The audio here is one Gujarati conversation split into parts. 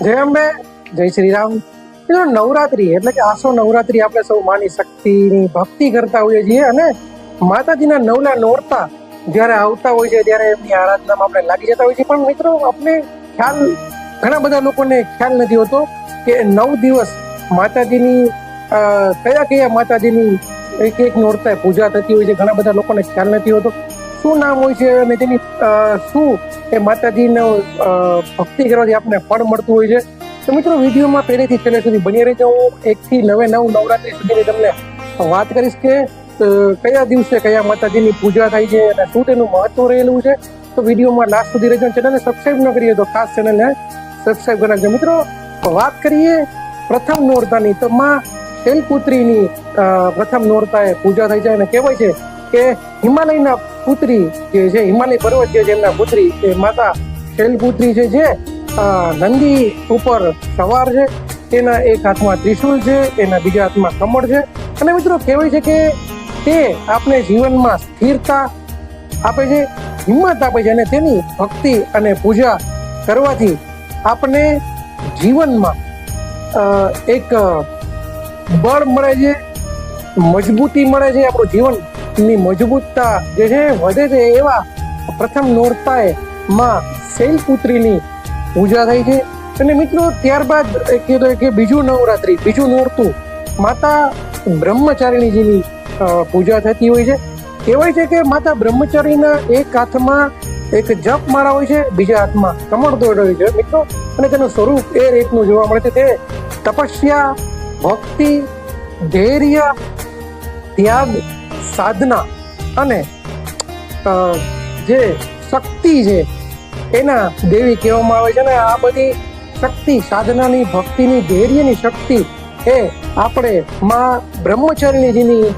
જય અંબે જય શ્રી રામ મિત્રો, નવરાત્રી એટલે કે આસો નવરાત્રી આપણે સૌ માની શક્તિની ભક્તિ કરતા હોઈએ છીએ અને માતાજીના નવલા નોરતા જ્યારે આવતા હોય છે ત્યારે એમની આરાધનામાં આપણે લાગી જતા હોય છે પણ મિત્રો આપણે ખ્યાલ, ઘણા બધા લોકોને ખ્યાલ નથી હોતો કે નવ દિવસ માતાજીની કયા કયા માતાજીની એક એક નોરતા પૂજા થતી હોય છે. ઘણા બધા લોકોને ખ્યાલ નથી હોતો. શું નામ હોય છે અને તેની શું એ માતાજીનો ભક્તિ કરવાથી આપણને ફળ મળતું હોય છે? તો મિત્રો, વિડીયોમાં પહેલેથી છેલ્લે સુધી બની રહેજો. હું એકથી નવે નવ નવરાત્રી સુધીની તમને વાત કરીશ કે કયા દિવસે કયા માતાજીની પૂજા થાય છે અને શું તેનું મહત્વ રહેલું છે. તો વિડીયોમાં લાસ્ટ સુધી રહેજો ચેનલને સબસ્ક્રાઈબ ન કરીએ તો ખાસ ચેનલને સબસ્ક્રાઈબ કરી છે મિત્રો, વાત કરીએ પ્રથમ નોરતાની. તો માં શૈલપુત્રીની પ્રથમ નોરતાએ પૂજા થાય છે અને કહેવાય છે કે હિમાલયના પુત્રી જે છે, હિમાલય પર્વત જે એમના પુત્રી એ માતા શૈલપુત્રી છે જે નંદી ઉપર સવાર છે. તેના એક હાથમાં ત્રિશુલ છે એના બીજા હાથમાં કમળ છે. અને મિત્રો કહેવાય છે કે તે આપણે જીવનમાં સ્થિરતા આપે છે, હિંમત આપે છે અને તેની ભક્તિ અને પૂજા કરવાથી આપણે જીવનમાં એક બળ મળે છે, મજબૂતી મળે છે આપણું જીવનની મજબૂતતા જે છે વધે છે એવા પ્રથમ નોરતાએ માં શૈલપુત્રીની પૂજા થાય છે. અને મિત્રો, ત્યારબાદ કીધું કે બીજું નવરાત્રી, બીજું નોરતું માતા બ્રહ્મચારિણીજીની પૂજા થતી હોય છે. કહેવાય છે કે માતા બ્રહ્મચારીના એક હાથમાં એક જપ માળા હોય છે, બીજા હાથમાં કમળ દોડ હોય છે. મિત્રો, અને તેનું સ્વરૂપ એ રીતનું જોવા મળે છે તે તપસ્યા, ભક્તિ, ધૈર્ય, ત્યાગ સાધના અને જે શક્તિ છે, એના દેવી કહેવામાં આવે છે ને, આ બધી શક્તિ, સાધનાની ભક્તિની, ધૈર્યની શક્તિ એ આપણે માં બ્રહ્મચારિણીજીની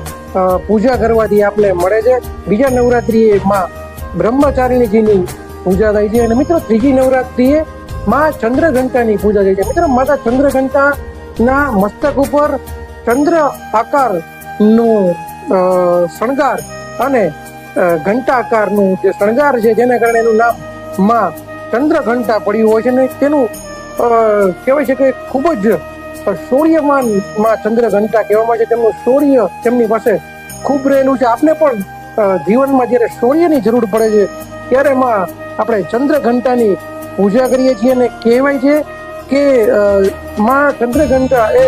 પૂજા કરવાથી આપણે મળે છે. બીજા નવરાત્રિએ માં બ્રહ્મચારિણીજીની પૂજા થાય છે. અને મિત્રો, ત્રીજી નવરાત્રિએ માં ચંદ્રઘંટાની પૂજા થાય છે. મિત્રો, માતા ચંદ્રઘંટાના મસ્તક ઉપર ચંદ્ર આકારનું શણગાર અને ઘંટાકારનું ઘંટા જે શણગાર છે, જેના કારણે એનું નામમાં ચંદ્રઘંટા પડ્યું હોય છે ને તેનું કહેવાય છે કે ખૂબ જ શૌર્યમાનમાં ચંદ્રઘંટા કહેવામાં આવે છે. તેમનું શૌર્ય તેમની પાસે ખૂબ રહેલું છે. આપને પણ જીવનમાં જ્યારે શૌર્યની જરૂર પડે છે, ત્યારે માં આપણે ચંદ્રઘંટાની પૂજા કરીએ છીએ અને કહેવાય છે કે માં માં ચંદ્રઘંટા એ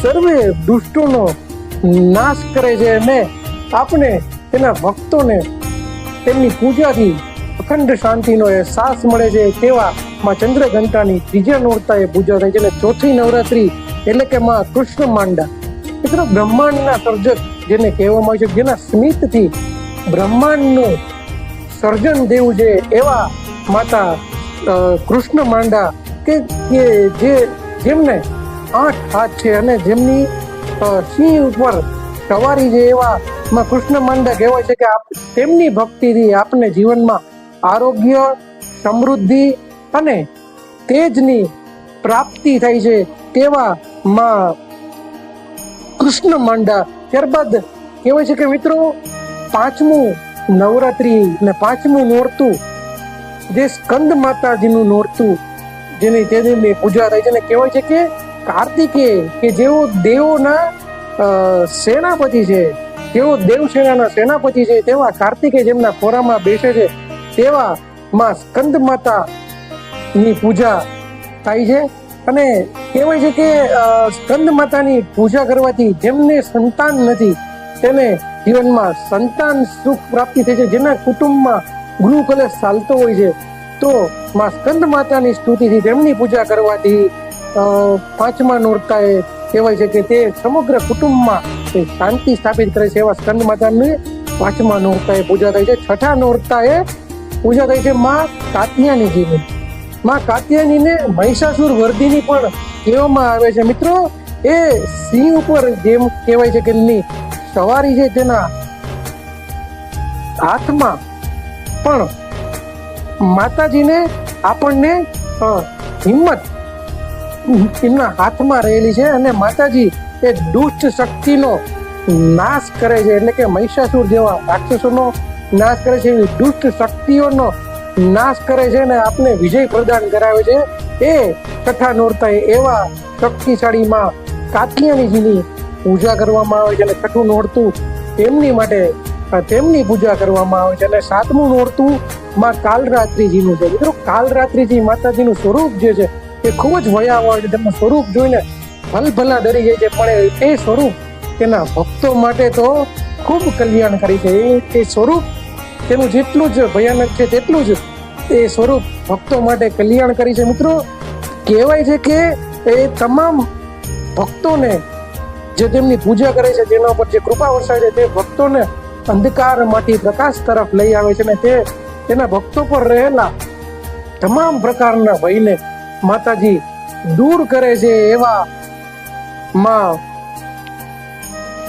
સર્વે દુષ્ટોનો નાશ કરે છે અને આપણે તેના ભક્તોને તેમની પૂજાથી અખંડ શાંતિનો એ સાસ મળે છે તેવા માં ચંદ્રઘંટાની ત્રીજા નોરતાએ પૂજા થાય છે. અને ચોથી નવરાત્રી એટલે કે માં કૃષ્ણ માંડા. મિત્રો, બ્રહ્માંડના સર્જક જેને કહેવામાં આવે છે, જેના સ્મિતથી બ્રહ્માંડનું સર્જન દેવું છે એવા માતા કૃષ્ણ માંડા કે જે જેમને આઠ હાથ છે અને જેમની સિંહ ઉપર સવારી છે એવા માં કૃષ્ણ માંડા કહેવાય છે કે તેમની ભક્તિથી આપને જીવનમાં આરોગ્ય, સમૃદ્ધિ અને તેજની પ્રાપ્તિ થાય છે તેવા માં કૃષ્ણ માંડા. ત્યારબાદ કહેવાય છે કે મિત્રો, પાંચમું નવરાત્રી ને પાંચમું નોરતું, જે સ્કંદ માતાજીનું નોરતું, જેની તેની પૂજા થાય છે ને કહેવાય છે કે કાર્તિકે કે જેઓ દેવોના સેનાપતિ છે, જેઓ દેવ સેનાના સેનાપતિ છે, તેવા કાર્તિકે જેમના ખોરામાં બેસે છે, તેવા માં સ્કંદ માતા ની પૂજા થાય છે. અને કહેવાય છે કે સ્કંદ માતાની પૂજા કરવાથી જેમને સંતાન નથી, તેને જીવનમાં સંતાન સુખ પ્રાપ્તિ થાય છે. જેના કુટુંબમાં ગૃહ કલેશ ચાલતો હોય છે, તો માં સ્કંદ માતાની સ્તુતિથી તેમની પૂજા કરવાથી પાંચમા નોરતાએ કહેવાય છે કે તે સમગ્ર કુટુંબમાં તે શાંતિ સ્થાપિત કરે છે એવા સ્કંદ માતાની પાંચમા નોરતાએ પૂજા થાય છે. છઠ્ઠા નોરતાએ પૂજા થાય છે માં કાત્યાનીજીની માં કાત્યાનીને મહિષાસુર વર્ધીની પણ કહેવામાં આવે છે. મિત્રો, એ સિંહ ઉપર જેમ કહેવાય છે કે એમની સવારી છે તેના હાથમાં પણ માતાજીને આપણને હિંમત એમના હાથમાં રહેલી છે અને માતાજી એ દુષ્ટ શક્તિનો નાશ કરે છે. એટલે કે મહિષાસુર જેવા રાક્ષસોનો નાશ કરે છે, એવી દુષ્ટ શક્તિઓનો નાશ કરે છે અને આપને વિજય પ્રદાન કરાવે છે. એ કથા નોરતા એવા શક્તિશાળીમાં કાતિયાનીજીની પૂજા કરવામાં આવે છે અને છઠ્ઠું નોરતું તેમની માટે તેમની પૂજા કરવામાં આવે છે અને સાતમું નોરતું માં કાલરાત્રિજીનું છે. મિત્રો, કાલરાત્રિજી માતાજીનું સ્વરૂપ જે છે એ ખૂબ જ ભયાવહ છે તેમનું સ્વરૂપ જોઈને ભલભલા ડરી જાય છે. પણ એ સ્વરૂપ તેના ભક્તો માટે તો ખૂબ કલ્યાણકારી છે. એ સ્વરૂપ તેનું જેટલું જ ભયાનક છે, તેટલું જ એ સ્વરૂપ ભક્તો માટે કલ્યાણકારી છે. મિત્રો, કહેવાય છે કે એ તમામ ભક્તોને જે તેમની પૂજા કરે છે, જેના ઉપર જે કૃપા વરસાય છે, તે ભક્તોને અંધકારમાંથી પ્રકાશ તરફ લઈ આવે છે અને તે તેના ભક્તો પર રહેલા તમામ પ્રકારના ભયને માતાજી દૂર કરે છે એવા માં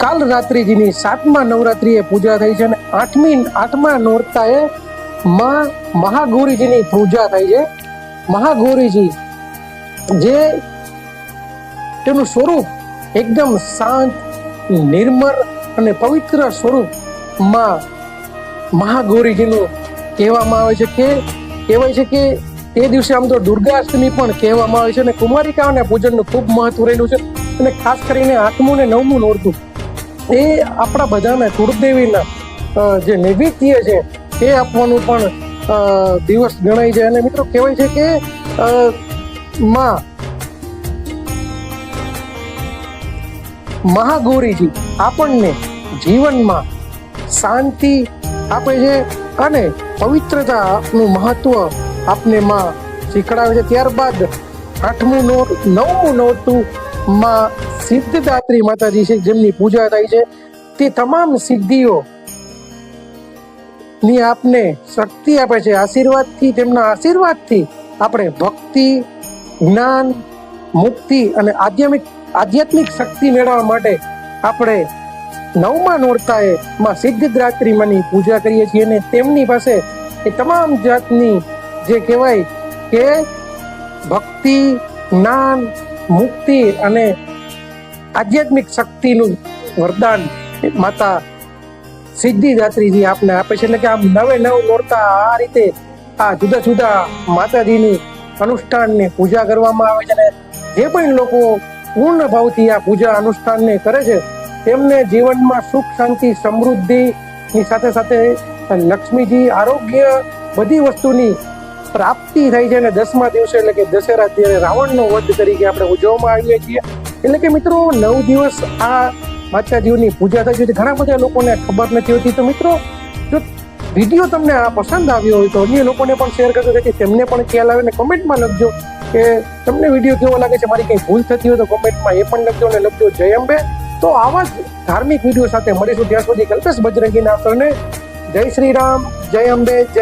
કાલ રાત્રિજીની સાતમા નવરાત્રીએ પૂજા થઈ છે અને આઠમી, આઠમા નોરતાએ માં મહાગૌરીજીની પૂજા થઈ છે. મહાગૌરીજી જે તેનું સ્વરૂપ એકદમ શાંત, નિર્મળ અને પવિત્ર સ્વરૂપમાં મહાગૌરીજીનું કહેવામાં આવે છે કે, કહેવાય છે કે તે દિવસે આમ તો દુર્ગાષ્ટમી પણ કહેવામાં આવે છે અને કુમારિકાઓના પૂજનનું ખૂબ મહત્વ રહેલું છે. અને ખાસ કરીને આઠમું ને નવમું નોરતું. એ આપણા બધાને કુળદેવીના જે નૈવેદ્ય છે તે આપવાનું પણ દિવસ ગણાય છે. અને મિત્રો કહેવાય છે કે માં મહાગૌરીજી આપણને જીવનમાં શાંતિ આપે છે અને પવિત્રતાનું મહત્વ આપને માં શીખડાવે છે. ત્યારબાદ આઠમું નોર નવમું નોરતું માં સિદ્ધદાત્રી માતાજી છે, જેમની પૂજા થાય છે. તે તમામ સિદ્ધિઓ ની આપને શક્તિ આપે છે. આશીર્વાદથી, તેમના આશીર્વાદથી આપણે ભક્તિ, જ્ઞાન, મુક્તિ અને આધ્યાત્મિક આધ્યાત્મિક શક્તિ મેળવવા માટે આપણે નવમા નોરતાએ માં સિદ્ધદાત્રીમાંની પૂજા કરીએ છીએ. અને તેમની પાસે એ તમામ જાતની જે કહેવાય કે ભક્તિ, જ્ઞાન, મુક્તિ અને આધ્યાત્મિક શક્તિનું વરદાન માતા સિદ્ધિદાત્રીજી આપને આપે છે. એટલે કે આમ નવે નવ નોરતા આ રીતે આ જુદા જુદા માતાજીની અનુષ્ઠાનને પૂજા કરવામાં આવે છે અને જે પણ લોકો પૂર્ણ ભાવથી આ પૂજા અનુષ્ઠાનને કરે છે, તેમને જીવનમાં સુખ, શાંતિ, સમૃદ્ધિની સાથે સાથે લક્ષ્મીજી આરોગ્ય બધી વસ્તુની પ્રાપ્તિ થાય છે અને દસમા દિવસે એટલે કે દશેરા ત્યારે રાવણનો વધ તરીકે આપણે ઉજવવામાં આવીએ છીએ. એટલે કે મિત્રો, નવ દિવસ આ માતાજીઓની પૂજા થાય છે. ઘણા બધા લોકોને ખબર નથી હોતી. તો મિત્રો, જો વીડિયો તમને આ પસંદ આવ્યો હોય તો અન્ય લોકોને પણ શેર કરજો. જેથી તેમને પણ ખ્યાલ આવે અને કોમેન્ટમાં લખજો કે તમને વીડિયો કેવો લાગે છે. મારી કંઈ ભૂલ થતી હોય તો કોમેન્ટમાં એ પણ લખજો અને લખજો જય અંબે. તો આવા જ ધાર્મિક વીડિયો સાથે મળીશું. ત્યાં સુધી કલ્પેશ બજરંગીના આપણને જય શ્રી રામ. જય અંબે. જય